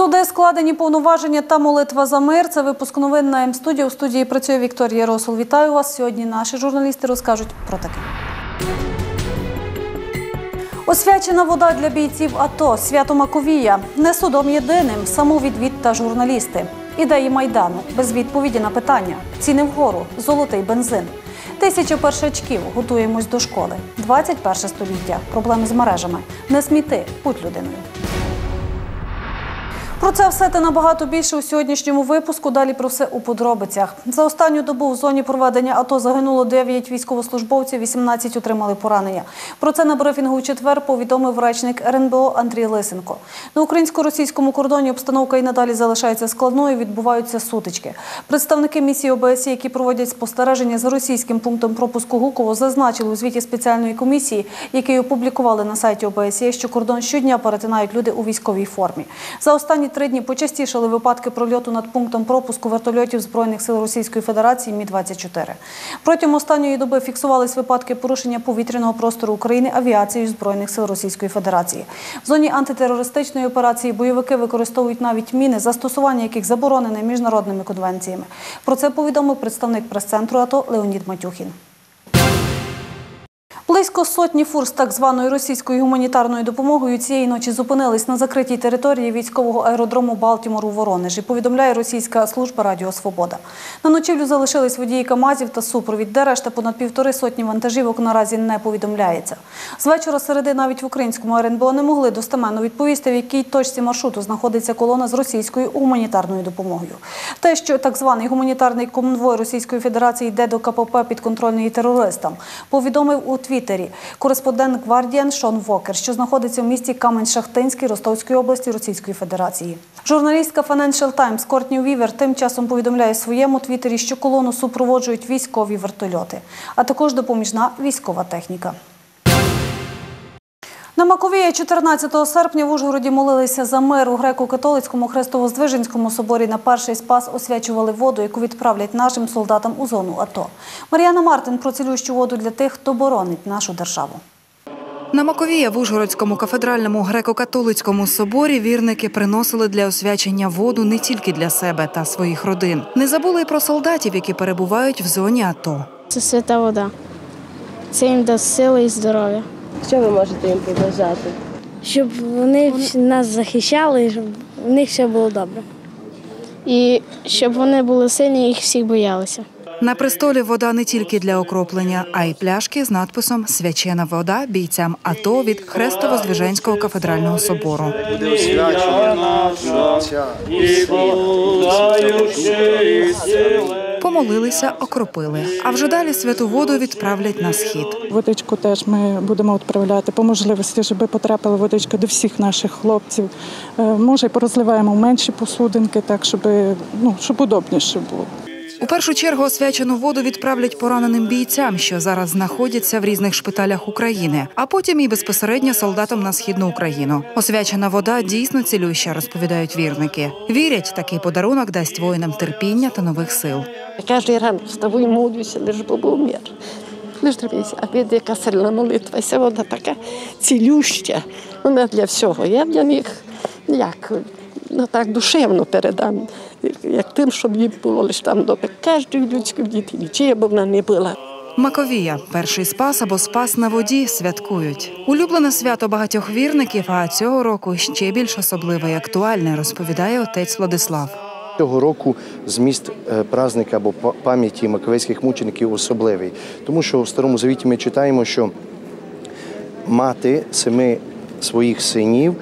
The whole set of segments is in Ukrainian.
Суди складені повноваження та молитва за мир. Це випуск новин на М-студіо. У студії працює Вікторія Росол. Вітаю вас. Сьогодні наші журналісти розкажуть про таке. Освячена вода для бійців АТО, свято Маковія, не судом єдиним, самовідвід та журналісти. Ідеї майдану, без відповіді на питання, ціни вгору, золотий бензин. Тисяча першачків, готуємось до школи. 21 століття, проблеми з мережами. Не сміти, будь людиною. Про це все та набагато більше у сьогоднішньому випуску. Далі про все у подробицях. За останню добу в зоні проведення АТО загинуло 9 військовослужбовців, 18 отримали поранення. Про це на брифінгу у четвер повідомив речник РНБО Андрій Лисенко. На українсько-російському кордоні обстановка і надалі залишається складною. Відбуваються сутички. Представники місії ОБСЄ, які проводять спостереження за російським пунктом пропуску Гуково, зазначили у звіті спеціальної комісії, який опублікували на сайті ОБСЄ, що кордон щодня перетинають люди у військовій формі. За останні три дні почастішали випадки прольоту над пунктом пропуску вертольотів Збройних сил Російської Федерації Мі-24. Протягом останньої доби фіксувались випадки порушення повітряного простору України авіацією Збройних сил Російської Федерації. В зоні антитерористичної операції бойовики використовують навіть міни, застосування яких заборонене міжнародними конвенціями. Про це повідомив представник прес-центру АТО Леонід Матюхін. Близько сотні фур з так званою російською гуманітарною допомогою цієї ночі зупинились на закритій території військового аеродрому Балтімор у Воронежі. Повідомляє російська служба Радіо Свобода. На ночівлю залишились водії КАМАЗів та супровід, де решта понад півтори сотні вантажівок наразі не повідомляється. З вечора середи навіть в українському РНБО не могли достеменно відповісти, в якій точці маршруту знаходиться колона з російською гуманітарною допомогою. Те, що так званий гуманітарний конвой Російської Федерації йде до КПП підконтрольної терористам, повідомив у Твіттері кореспондент Гвардіан Шон Вокер, що знаходиться в місті Камень-Шахтинський Ростовської області Російської Федерації. Журналістка Financial Times Кортні Вівер тим часом повідомляє своєму твіттері, що колону супроводжують військові вертольоти, а також допоміжна військова техніка. На Маковії 14 серпня в Ужгороді молилися за мир у греко-католицькому Хрестово-Здвиженському соборі на перший спас освячували воду, яку відправлять нашим солдатам у зону АТО. Мар'яна Мартин про цілющу воду для тих, хто боронить нашу державу. На Маковія в Ужгородському кафедральному греко-католицькому соборі вірники приносили для освячення воду не тільки для себе та своїх родин. Не забули й про солдатів, які перебувають в зоні АТО. Це свята вода. Це їм дасть сили і здоров'я. Що ви можете їм побажати? Щоб вони нас захищали, щоб в них все було добре. І щоб вони були сильні і їх всіх боялися. На престолі вода не тільки для окроплення, а й пляшки з надписом Свячена вода бійцям АТО від Хрестово-Здвиженського кафедрального собору. Помолилися, окропили. А вже далі святу воду відправлять на схід. Водичку теж ми будемо відправляти по можливості, щоб потрапила водичка до всіх наших хлопців. Е, Може, порозливаємо менші посудинки, так щоб ну щоб удобніше було. У першу чергу освячену воду відправлять пораненим бійцям, що зараз знаходяться в різних шпиталях України, а потім і безпосередньо солдатам на східну Україну. Освячена вода дійсно цілюща, розповідають вірники. Вірять, такий подарунок дасть воїнам терпіння та нових сил. Кожен ранок вставу і молюся, лиш був мир. Лиш дивіться, а від яка сильна молитва, ця вода така цілюща. Вона для всього. Я для них як ну так душевно передам, як тим, щоб їм було лише там добре. Кожній людській дитині, чия б вона не була. Маковія перший спас або спас на воді святкують. Улюблене свято багатьох вірників, а цього року ще більш особливе і актуальне, розповідає отець Владислав. Цього року зміст е, праздника або пам'яті маковейських мучеників особливий, тому що в старому завіті ми читаємо, що мати семи своїх синів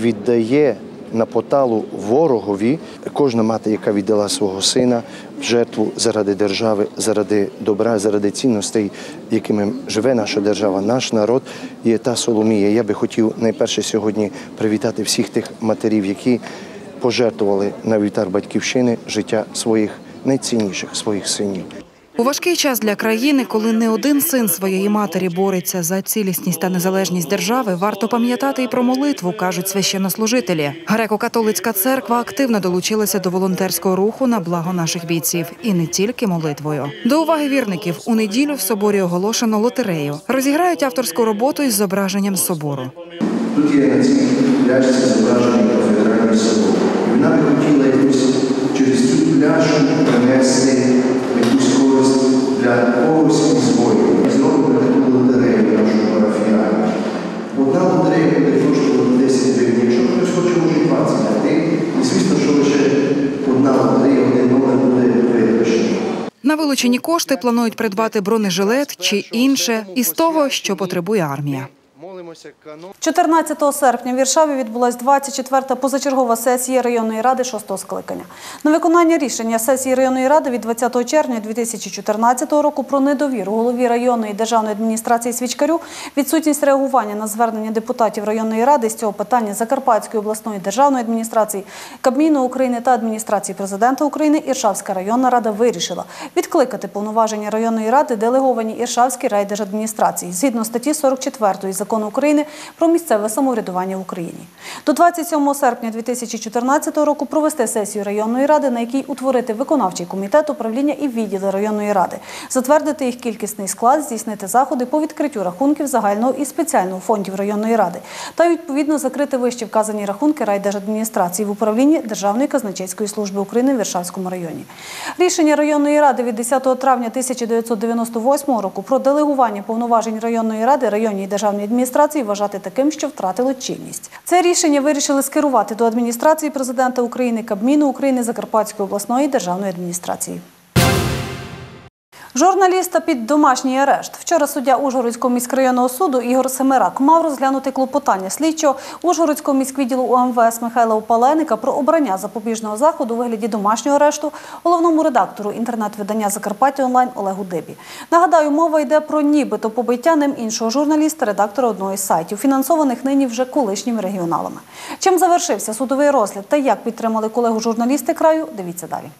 віддає на поталу ворогові. Кожна мати, яка віддала свого сина в жертву заради держави, заради добра, заради цінностей, якими живе наша держава, наш народ, є та Соломія. Я би хотів найперше сьогодні привітати всіх тих матерів, які пожертвували на вівтар батьківщини життя своїх найцінніших своїх синів. У важкий час для країни, коли не один син своєї матері бореться за цілісність та незалежність держави, варто пам'ятати і про молитву, кажуть священнослужителі. Греко-католицька церква активно долучилася до волонтерського руху на благо наших бійців, і не тільки молитвою. До уваги вірників у неділю в соборі оголошено лотерею. Розіграють авторську роботу із зображенням собору. Тут є на цій пляшці зображений кафедральний собор. Вона хотіла якусь через цю пляшку принести для когось із воїнів. І зробимо таку лотерею нашу парафіальну. Одна лотерея буде коштувати 10 гривень. Якщо хтось хоче, може 20 гривень. І звісно, що лише одна лотерея, один номер буде виграшний. На вилучені кошти планують придбати бронежилет чи інше із того, що потребує армія. Молимося канон. 14 серпня в Віршаві відбулась 24-та позачергова сесія районної ради 6-го скликання. На виконання рішення сесії районної ради від 20 червня 2014 року про недовіру голові районної державної адміністрації Свічкарю, відсутність реагування на звернення депутатів районної ради з цього питання Закарпатської обласної державної адміністрації, Кабміну України та адміністрації президента України Іршавська районна рада вирішила відкликати повноваження районної ради делеговані Іршавській райдержадміністрації згідно статті 44 закону України про місцеве самоврядування в Україні. До 27 серпня 2014 року провести сесію районної ради, на якій утворити виконавчий комітет управління і відділи районної ради, затвердити їх кількісний склад, здійснити заходи по відкриттю рахунків загального і спеціального фондів районної ради та відповідно закрити вище вказані рахунки райдержадміністрації в управлінні Державної казначейської служби України в Віршавському районі. Рішення районної ради від 10 травня 1998 року про делегування повноважень районної ради районній державній адміністрації вважати таким, що втратило чинність. Це рішення вирішили скерувати до адміністрації президента України, Кабміну України, Закарпатської обласної державної адміністрації. Журналіста під домашній арешт. Вчора суддя Ужгородського міськрайонного суду Ігор Семирак мав розглянути клопотання слідчого Ужгородського міськвідділу УМВС Михайла Опаленика про обрання запобіжного заходу у вигляді домашнього арешту головному редактору інтернет-видання Закарпаття онлайн Олегу Дибі. Нагадаю, мова йде про нібито побиття ним іншого журналіста, редактора одного із сайтів, фінансованих нині вже колишніми регіоналами. Чим завершився судовий розгляд та як підтримали колегу журналісти краю, дивіться далі.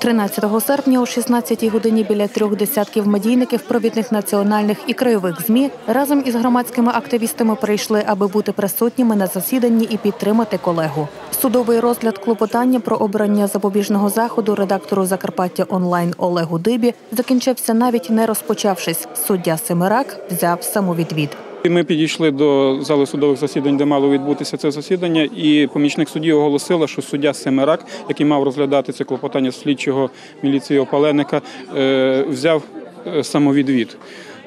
13 серпня о 16 годині біля трьох десятків медійників провідних національних і краєвих змі разом із громадськими активістами прийшли, аби бути присутніми на засіданні і підтримати колегу. Судовий розгляд клопотання про обрання запобіжного заходу редактору Закарпаття онлайн Олегу Дибі закінчився навіть не розпочавшись. Суддя Семирак взяв самовідвід. Ми підійшли до зали судових засідань, де мало відбутися це засідання, і помічник судді оголосила, що суддя Семерак, який мав розглядати це клопотання слідчого міліції Опаленика, е, взяв е, самовідвід.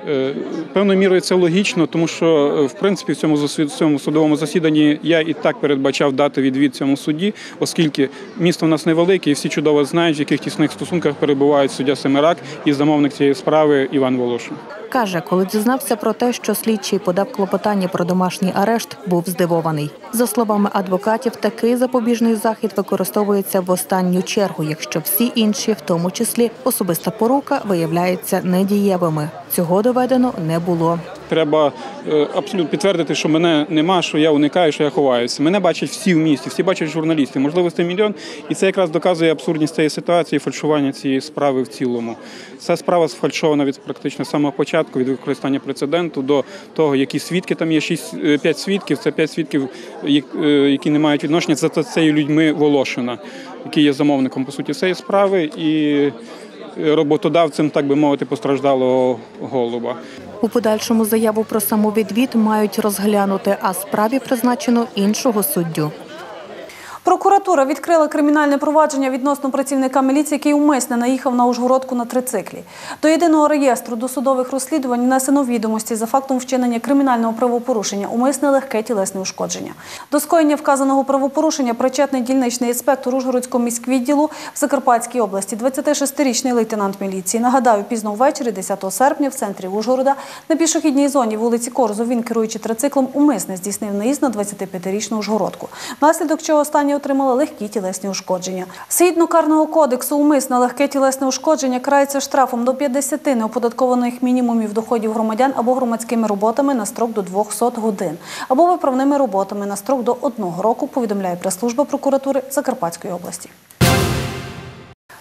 Е, Певною мірою це логічно, тому що е, в принципі в цьому цьому судовому засіданні я і так передбачав дати відвід цьому судді, оскільки місто в нас невелике, і всі чудово знають, в яких тісних стосунках перебувають суддя Семерак і замовник цієї справи Іван Волошин. Каже, коли дізнався про те, що слідчий подав клопотання про домашній арешт, був здивований. За словами адвокатів, такий запобіжний захід використовується в останню чергу, якщо всі інші, в тому числі особиста порука, виявляються недієвими. Цього доведено не було. Треба е, абсолютно підтвердити, що мене нема, що я уникаю, що я ховаюся. Мене бачать всі в місті, всі бачать журналісти. Можливо, це мільйон. І це якраз доказує абсурдність цієї ситуації, фальшування цієї справи в цілому. Ця справа сфальшована від практично самого початку, від використання прецеденту до того, які свідки там є. Шість е, п'ять свідків. Це п'ять свідків, е, які не мають відношення. Це цією людьми Волошина, який є замовником по суті цієї справи і е, роботодавцем, так би мовити, постраждалого голуба. У подальшому заяву про самовідвід мають розглянути, а справі призначено іншого суддю. Прокуратура відкрила кримінальне провадження відносно працівника міліції, який умисне наїхав на Ужгородку на трициклі. До єдиного реєстру досудових розслідувань внесено відомості за фактом вчинення кримінального правопорушення, умисне легке тілесне ушкодження. До скоєння вказаного правопорушення причетний дільничний інспектор Ужгородського міськвідділу в Закарпатській області, 26-річний лейтенант міліції. Нагадаю, пізно ввечері, 10 серпня, в центрі Ужгорода, на пішохідній зоні вулиці Корзу, він, керуючи трициклом, умисне здійснив наїзд на 25-річну Ужгородку. Внаслідок чого останнє отримала легкі тілесні ушкодження. Згідно карного кодексу, умисне легке тілесне ушкодження карається штрафом до 50 неоподаткованих мінімумів доходів громадян або громадськими роботами на строк до 200 годин, або виправними роботами на строк до одного року, повідомляє прес-служба прокуратури Закарпатської області.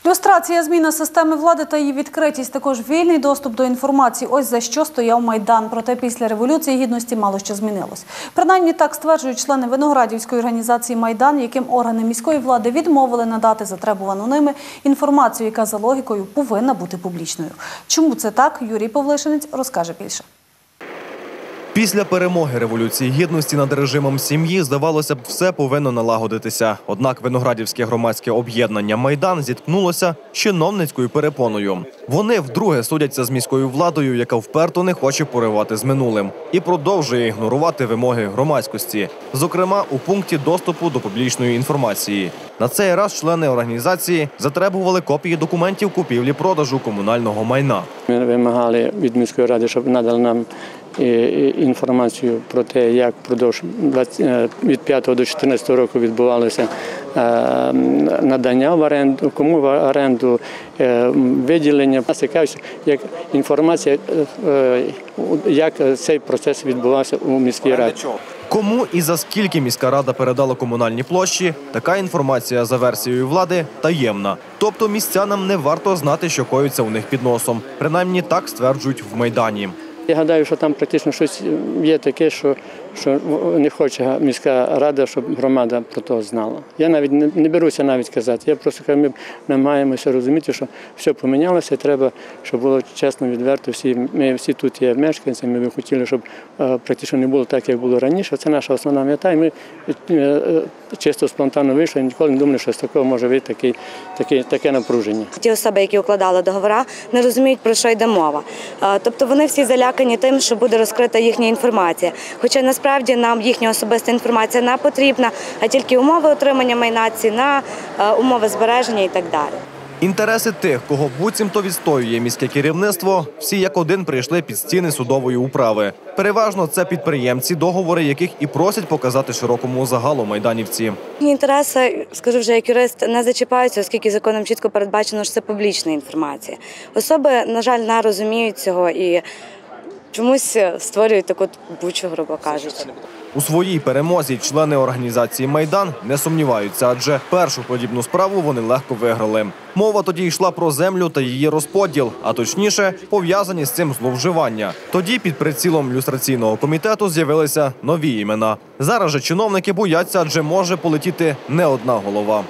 Люстрація, зміна системи влади та її відкритість, також вільний доступ до інформації. Ось за що стояв майдан. Проте після революції гідності мало що змінилось. Принаймні так стверджують члени виноградівської організації Майдан, яким органи міської влади відмовили надати затребувану ними інформацію, яка за логікою повинна бути публічною. Чому це так? Юрій Павлишинець розкаже більше. Після перемоги революції гідності над режимом сім'ї здавалося б, все повинно налагодитися. Однак виноградівське громадське об'єднання Майдан зіткнулося з чиновницькою перепоною. Вони вдруге судяться з міською владою, яка вперто не хоче поривати з минулим і продовжує ігнорувати вимоги громадськості, зокрема у пункті доступу до публічної інформації. На цей раз члени організації затребували копії документів купівлі-продажу комунального майна. Ми вимагали від міської ради, щоб надали нам інформацію про те, як впродовж 20, е, від 5 до 14 року відбувалося е, надання в оренду, кому в оренду, е, виділення. Нас цікавить, як інформація, як цей процес відбувався у міській раді. Кому і за скільки міська рада передала комунальні площі, така інформація за версією влади таємна. Тобто містянам не варто знати, що коїться у них під носом. Принаймні так стверджують в майдані. Я гадаю, що там практично щось є таке, що, що не хоче міська рада, щоб громада про то знала. Я навіть не, беруся навіть казати. Я просто кажу, ми намагаємося розуміти, що все помінялося, і треба, щоб було чесно, відверто. Всі ми всі тут є мешканці. Ми б хотіли, щоб е, практично не було так, як було раніше. Це наша основна мета. І ми е, е, чисто спонтанно вийшли. Ніколи не думали, що з такого може вийти такий, такий, таке напруження. Ті особи, які укладали договори, не розуміють, про що йде мова. Тобто вони всі залякані тим, що буде розкрита їхня інформація. Хоча насправді нам їхня особиста інформація не потрібна, а тільки умови отримання майна, ціна, е, умови збереження і так далі. Інтереси тих, кого буцімто відстоює міське керівництво, всі як один прийшли під стіни судової управи. Переважно це підприємці, договори яких і просять показати широкому загалу майданівці. Інтереси, скажу вже як юрист, не зачіпаються, оскільки законом чітко передбачено, що це публічна інформація. Особи, на жаль, не розуміють цього і чомусь створюють таку бучу, грубо кажучи. У своїй перемозі члени організації Майдан не сумніваються, адже першу подібну справу вони легко виграли. Мова тоді йшла про землю та її розподіл, а точніше пов'язані з цим зловживання. Тоді під прицілом люстраційного комітету з'явилися нові імена. Зараз же чиновники бояться, адже може полетіти не одна голова.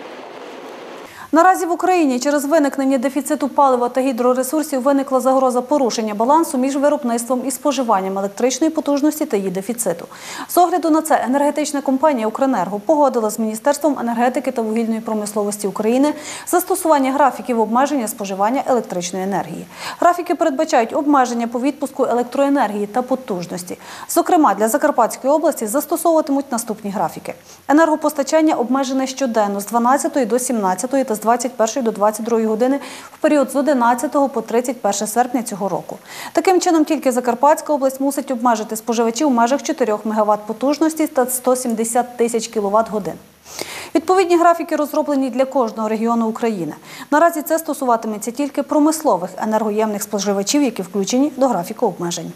Наразі в Україні через виникнення дефіциту палива та гідроресурсів виникла загроза порушення балансу між виробництвом і споживанням електричної потужності та її дефіциту. З огляду на це енергетична компанія «Укренерго» погодила з Міністерством енергетики та вугільної промисловості України застосування графіків обмеження споживання електричної енергії. Графіки передбачають обмеження по відпуску електроенергії та потужності. Зокрема, для Закарпатської області застосовуватимуть наступні графіки. Енергопостачання обмежене щоденно з 12 до 17 та з 21 до 22 години в період з 11 по 31 серпня цього року. Таким чином, тільки Закарпатська область мусить обмежити споживачів у межах 4 МВт потужності та 170 тисяч кВт годин. Відповідні графіки розроблені для кожного регіону України. Наразі це стосуватиметься тільки промислових енергоємних споживачів, які включені до графіку обмежень.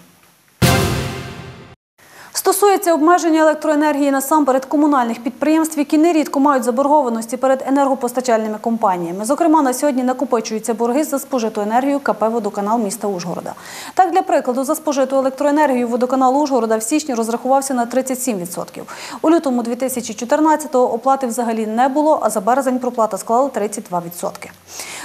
Стосується обмеження електроенергії насамперед комунальних підприємств, які нерідко мають заборгованості перед енергопостачальними компаніями. Зокрема, на сьогодні накопичуються борги за спожиту енергію КП «Водоканал» міста Ужгорода. Так, для прикладу, за спожиту електроенергію водоканал Ужгорода в січні розрахувався на 37%. У лютому 2014-го оплати взагалі не було, а за березень проплата склала 32%.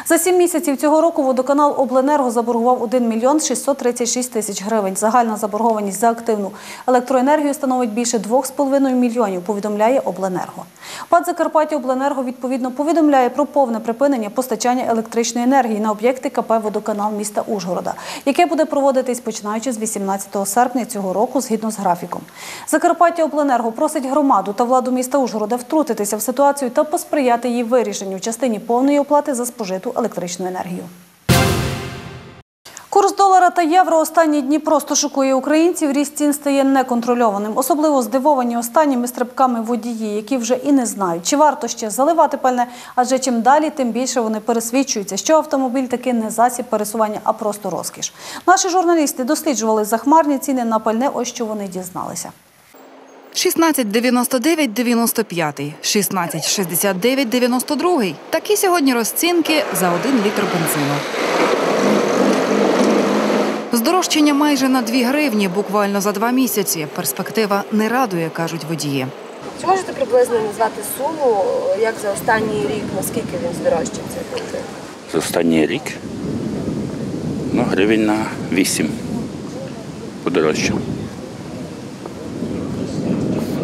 За сім місяців цього року водоканал Обленерго заборгував 1 мільйон 636 тисяч гривень. Загальна заборгованість за активну електроенергію становить більше 2,5 мільйонів, повідомляє Обленерго. ПАД Закарпаття Обленерго відповідно повідомляє про повне припинення постачання електричної енергії на об'єкти КП «Водоканал» міста Ужгорода, яке буде проводитись починаючи з 18 серпня цього року згідно з графіком. Закарпаття Обленерго просить громаду та владу міста Ужгорода втрутитися в ситуацію та посприяти її вирішенню в частині повної оплати за спожиту електричну енергію. Курс долара та євро останні дні просто шокує українців. Ріст цін стає неконтрольованим. Особливо здивовані останніми стрибками водії, які вже і не знають, чи варто ще заливати пальне, адже чим далі, тим більше вони пересвідчуються, що автомобіль таки не засіб пересування, а просто розкіш. Наші журналісти досліджували захмарні ціни на пальне. Ось що вони дізналися. 16,99 – 95, 16,69 – 92. Такі сьогодні розцінки за один літр бензину. Здорожчання майже на 2 гривні, буквально за два місяці. Перспектива не радує, кажуть водії. Чи можете приблизно назвати суму, як за останній рік, наскільки він здорожчав цей бензин? За останній рік ну, гривень на 8 подорожчав.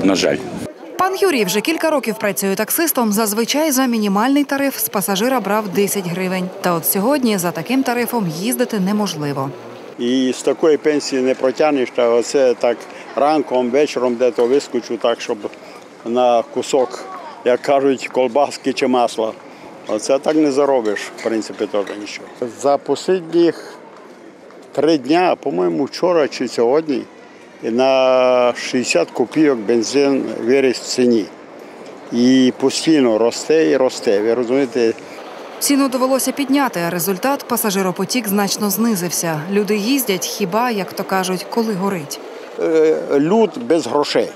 На жаль. Пан Юрій вже кілька років працює таксистом. Зазвичай за мінімальний тариф з пасажира брав 10 гривень. Та от сьогодні за таким тарифом їздити неможливо. І з такої пенсії не протягнеш, та оце так ранком, вечором де-то вискочу, так, щоб на кусок, як кажуть, колбаски чи масла. Оце так не заробиш, в принципі, теж нічого. За останніх три дня, по-моєму, вчора чи сьогодні, на 60 копійок бензин виріс в ціні. І постійно росте і росте. Ви розумієте, Ціну довелося підняти, а результат пасажиропотік значно знизився. Люди їздять хіба, як то кажуть, коли горить. Е, люд без грошей.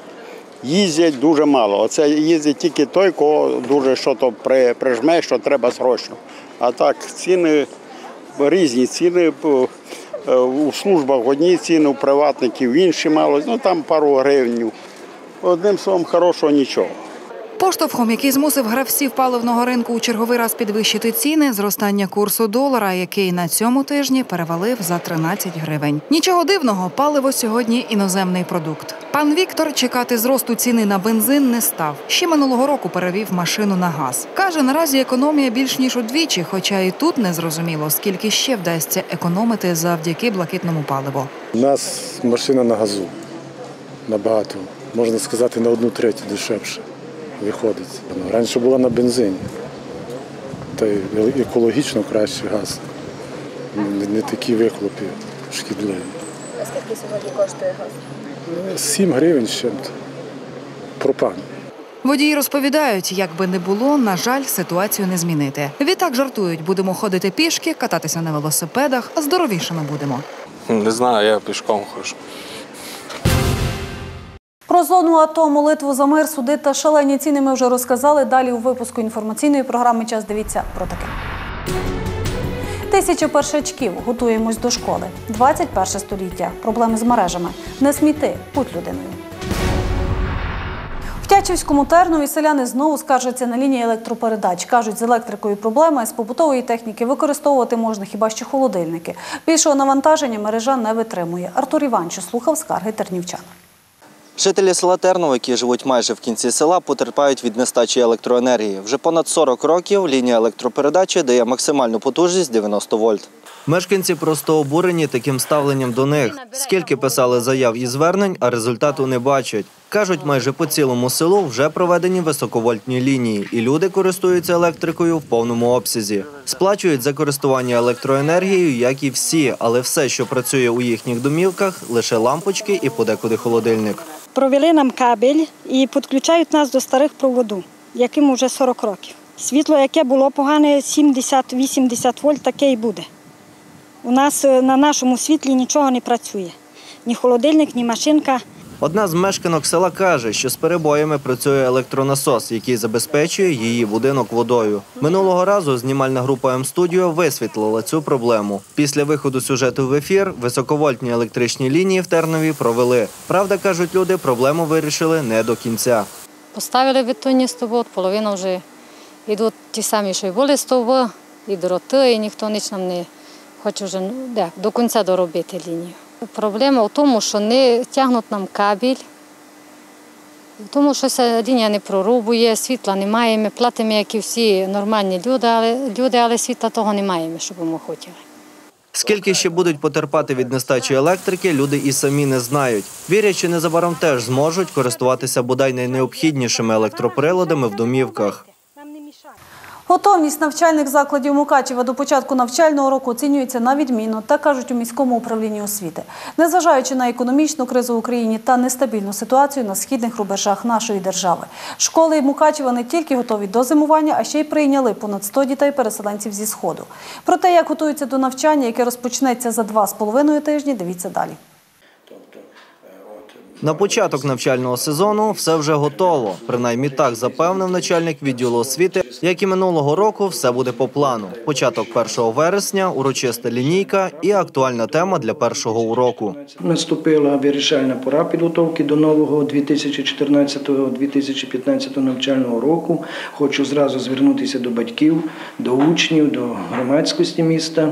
Їздять дуже мало. Оце їздить тільки той, кого дуже що то прижме, що треба срочно. А так, ціни різні ціни. Е, У службах одні ціни, у приватників інші мало, ну там пару гривень. Одним словом, хорошого нічого. Поштовхом, який змусив гравців паливного ринку у черговий раз підвищити ціни, зростання курсу долара, який на цьому тижні перевалив за 13 гривень. Нічого дивного, паливо сьогодні іноземний продукт. Пан Віктор чекати зросту ціни на бензин не став. Ще минулого року перевів машину на газ. Каже, наразі економія більш ніж удвічі, хоча і тут не зрозуміло, скільки ще вдасться економити завдяки блакитному паливу. У нас машина на газу набагато, можна сказати, на одну третю дешевше виходить. Раніше була на бензині, та й екологічно кращий газ. Не, не такі вихлопи шкідливі. А скільки сьогодні коштує газ? 7 гривень з чим-то. Пропан. Водії розповідають, як би не було, на жаль, ситуацію не змінити. Відтак жартують, будемо ходити пішки, кататися на велосипедах, а здоровішими будемо. Не знаю, я пішком хожу. Про зону АТО, молитву за мир, суди та шалені ціни ми вже розказали. Далі у випуску інформаційної програми час дивіться про таке. Тисяча першачків. Готуємось до школи. 21 століття. Проблеми з мережами. Не сміти. Будь людиною. В Тячівському Тернові селяни знову скаржаться на лінії електропередач. Кажуть, з електрикою проблема, з побутової техніки використовувати можна хіба що холодильники. Більшого навантаження мережа не витримує. Артур Іванчо слухав скарги тернівчан. Жителі села Терново, які живуть майже в кінці села, потерпають від нестачі електроенергії. Вже понад 40 років лінія електропередачі дає максимальну потужність 90 вольт. Мешканці просто обурені таким ставленням до них. Скільки писали заяв і звернень, а результату не бачать. Кажуть, майже по цілому селу вже проведені високовольтні лінії, і люди користуються електрикою в повному обсязі. Сплачують за користування електроенергією, як і всі, але все, що працює у їхніх домівках, лише лампочки і подекуди холодильник. Провели нам кабель і підключають нас до старих проводу, яким вже 40 років. Світло, яке було погане, 70-80 вольт, таке і буде. У нас е, на нашому світлі нічого не працює. Ні холодильник, ні машинка. Одна з мешканок села каже, що з перебоями працює електронасос, який забезпечує її будинок водою. Минулого разу знімальна група М-студіо висвітлила цю проблему. Після виходу сюжету в ефір високовольтні електричні лінії в Тернові провели. Правда, кажуть люди, проблему вирішили не до кінця. Поставили бетонні стовби, половина вже йдуть ті самі, що й були стовби, і дроти, і ніхто ніч нам не хоче вже ну, де, до кінця доробити лінію. Проблема в тому, що не тягнуть нам кабель, в тому, що лінія не прорубує, світла немає. Ми платимо, як і всі нормальні люди, але, люди, але світла того немає, щоб ми хотіли. Скільки ще будуть потерпати від нестачі електрики, люди і самі не знають. Вірять, що незабаром теж зможуть користуватися бодай найнеобхіднішими електроприладами в домівках. Готовність навчальних закладів Мукачева до початку навчального року оцінюється на відмінно, так кажуть у міському управлінні освіти. Незважаючи на економічну кризу в Україні та нестабільну ситуацію на східних рубежах нашої держави. Школи Мукачева не тільки готові до зимування, а ще й прийняли понад 100 дітей-переселенців зі Сходу. Про те, як готуються до навчання, яке розпочнеться за два з половиною тижні, дивіться далі. На початок навчального сезону все вже готово. Принаймні так запевнив начальник відділу освіти. Як і минулого року, все буде по плану. Початок 1 вересня, урочиста лінійка і актуальна тема для першого уроку. Наступила вирішальна пора підготовки до нового 2014-2015 навчального року. Хочу зразу звернутися до батьків, до учнів, до громадськості міста.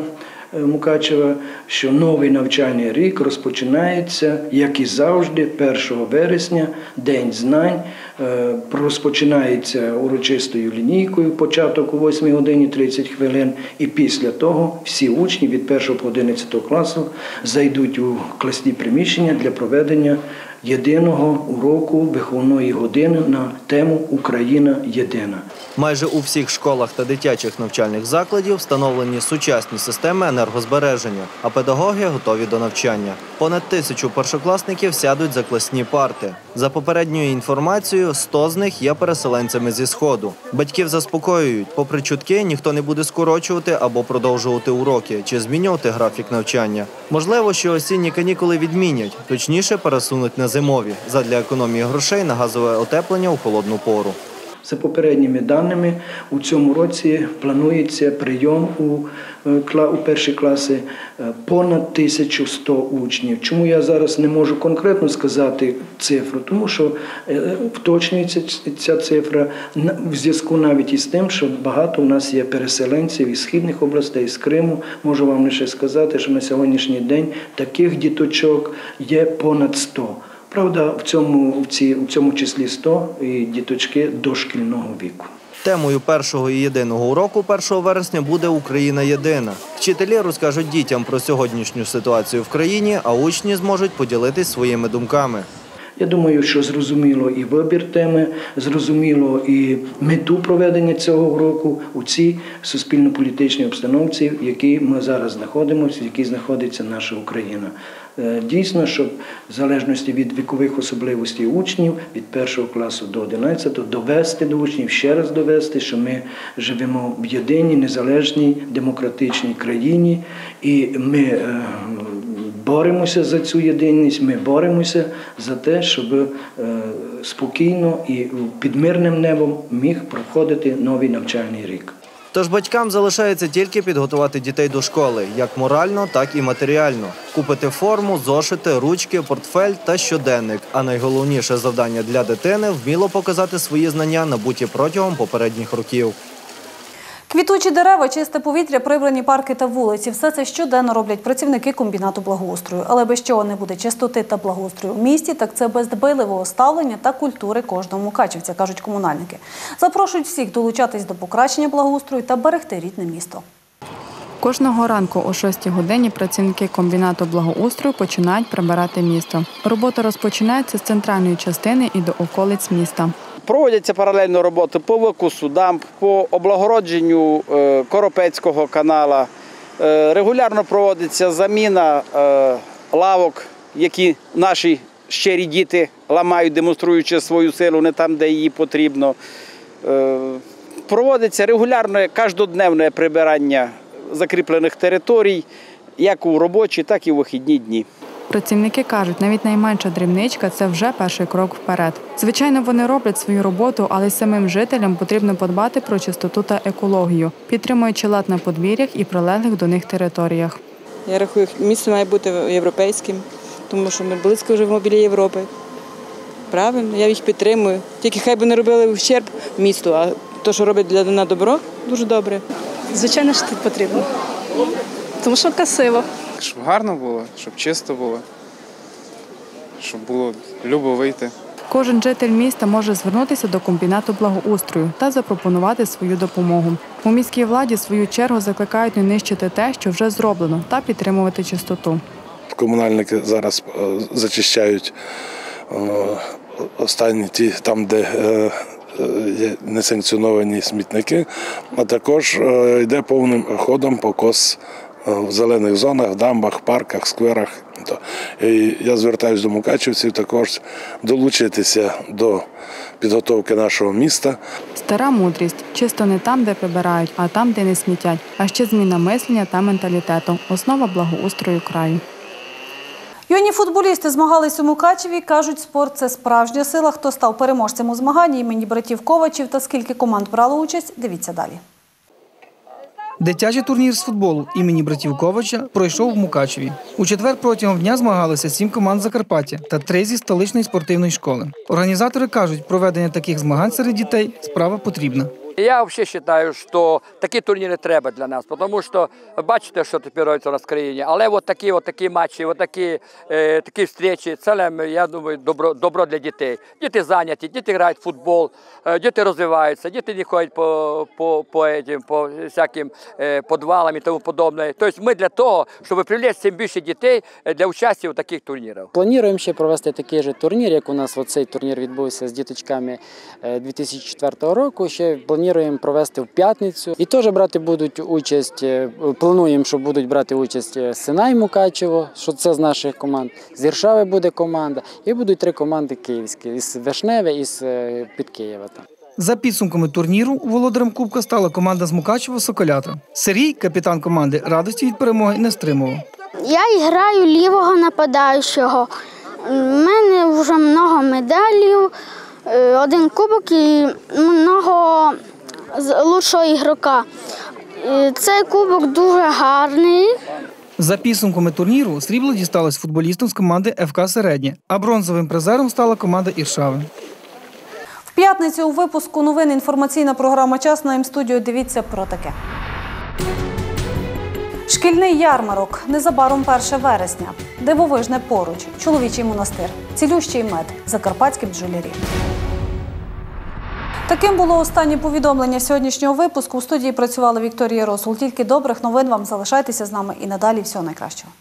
Е, Мукачева, що новий навчальний рік розпочинається, як і завжди, 1 вересня, День знань. Е, Розпочинається урочистою лінійкою, початок о 8 годині 30 хвилин, і після того всі учні від 1 по 11 класу зайдуть у класні приміщення для проведення єдиного уроку виховної години на тему Україна єдина. Майже у всіх школах та дитячих навчальних закладів встановлені сучасні системи енергозбереження, а педагоги готові до навчання. Понад тисячу першокласників сядуть за класні парти. За попередньою інформацією, 100 з них є переселенцями зі сходу. Батьків заспокоюють, попри чутки, ніхто не буде скорочувати або продовжувати уроки чи змінювати графік навчання. Можливо, що осінні канікули відмінять, точніше пересунуть на зимові задля економії грошей на газове отеплення у холодну пору. За попередніми даними, у цьому році планується прийом у, е, у перші класи е, понад 1100 учнів. Чому я зараз не можу конкретно сказати цифру? Тому що е, вточнюється ця цифра в зв'язку навіть із тим, що багато у нас є переселенців із східних областей, з Криму. Можу вам лише сказати, що на сьогоднішній день таких діточок є понад 100. Правда, в цьому, в, ці, в цьому числі 100 і діточки дошкільного віку. Темою першого і єдиного уроку 1 вересня буде Україна єдина. Вчителі розкажуть дітям про сьогоднішню ситуацію в країні, а учні зможуть поділитись своїми думками. Я думаю, що зрозуміло і вибір теми, зрозуміло і мету проведення цього року у цій суспільно-політичній обстановці, в якій ми зараз знаходимося, в якій знаходиться наша Україна. Е, Дійсно, щоб в залежності від вікових особливостей учнів від першого класу до 11 довести до учнів, ще раз довести, що ми живемо в єдиній, незалежній, демократичній країні, і ми е, боремося за цю єдинність, ми боремося за те, щоб е, спокійно і під мирним небом міг проходити новий навчальний рік. Тож батькам залишається тільки підготувати дітей до школи, як морально, так і матеріально. Купити форму, зошити, ручки, портфель та щоденник. А найголовніше завдання для дитини вміло показати свої знання, набуті протягом попередніх років. Квітучі дерева, чисте повітря, прибрані парки та вулиці – все це щоденно роблять працівники комбінату благоустрою. Але без чого не буде чистоти та благоустрою у місті, так це без дбайливого ставлення та культури кожного мукачівця, кажуть комунальники. Запрошують всіх долучатись до покращення благоустрою та берегти рідне місто. Кожного ранку о 6 годині працівники комбінату благоустрою починають прибирати місто. Робота розпочинається з центральної частини і до околиць міста. Проводяться паралельно роботи по викусу дамб, по облагородженню е, Коропецького канала. Е, Регулярно проводиться заміна е, лавок, які наші щирі діти ламають, демонструючи свою силу не там, де її потрібно. Проводиться регулярне кожнодневне прибирання закріплених територій, як у робочі, так і у вихідні дні. Працівники кажуть, навіть найменша дрібничка це вже перший крок вперед. Звичайно, вони роблять свою роботу, але й самим жителям потрібно подбати про чистоту та екологію, підтримуючи лад на подвір'ях і прилеглих до них територіях. Я рахую, місто має бути європейським, тому що ми близько живемо біля Європи. Правильно, я їх підтримую. Тільки хай би не робили ущерб місту, а те, що роблять для на добро, дуже добре. Звичайно, що тут потрібно. Тому що красиво. Щоб гарно було, щоб чисто було, щоб було любо вийти. Кожен житель міста може звернутися до комбінату благоустрою та запропонувати свою допомогу. У міській владі в свою чергу закликають не нищити те, що вже зроблено, та підтримувати чистоту. Комунальники зараз е, зачищають е, останні ті там, де е, є несанкціоновані смітники, а також йде повним ходом покос в зелених зонах, дамбах, парках, скверах. І я звертаюся до мукачівців також долучитися до підготовки нашого міста. Стара мудрість чисто не там, де прибирають, а там, де не смітять. А ще зміна мислення та менталітету основа благоустрою краю. Юні футболісти змагались у Мукачеві. Кажуть, спорт це справжня сила. Хто став переможцем у змаганні імені братів Ковачів та скільки команд брало участь, дивіться далі. Дитячий турнір з футболу імені братів Ковача пройшов в Мукачеві. У четвер протягом дня змагалися сім команд Закарпаття та три зі столичної спортивної школи. Організатори кажуть, проведення таких змагань серед дітей справа потрібна. Я взагалі вважаю, що такі турніри треба для нас, тому що бачите, що тепер робиться в країні. Але от такі, от такі матчі, от такі, е, такі зустрічі, це, я думаю, добро, добро для дітей. Діти зайняті, діти грають в футбол, е, діти розвиваються, діти не ходять по, по, по, этим, по всяким е, підвалам і тому подобне. Тобто ми для того, щоб привлечь більше дітей е, для участі у таких турнірах. Плануємо ще провести такий же турнір, як у нас оцей турнір відбувся з діточками е, 2004 року. Ще плануємо провести в п'ятницю. І теж брати будуть участь. е, Плануємо, що будуть брати участь е, Синай Мукачево, що це з наших команд. З Іршави буде команда, і будуть три команди київські із Вишневе і з е, під Києва. За підсумками турніру володарем Кубка стала команда з Мукачева Соколята. Сергій, капітан команди, радості від перемоги не стримував. Я граю лівого нападаючого. У мене вже много медалів, один кубок і много з- лучшого ігрока. Е, Цей кубок дуже гарний. За підсумками турніру срібло дісталось футболістам з команди ФК Середнє, а бронзовим призером стала команда Іршави. В п'ятницю у випуску новин інформаційна програма Час на М-студіо. Дивіться про таке. Шкільний ярмарок незабаром 1 вересня. Дивовижне поруч. Чоловічий монастир. Цілющий мед. Закарпатські бджолярі. Таким було останнє повідомлення сьогоднішнього випуску. У студії працювала Вікторія Росул. Тільки добрих новин вам залишайтеся з нами і надалі. Всього найкращого.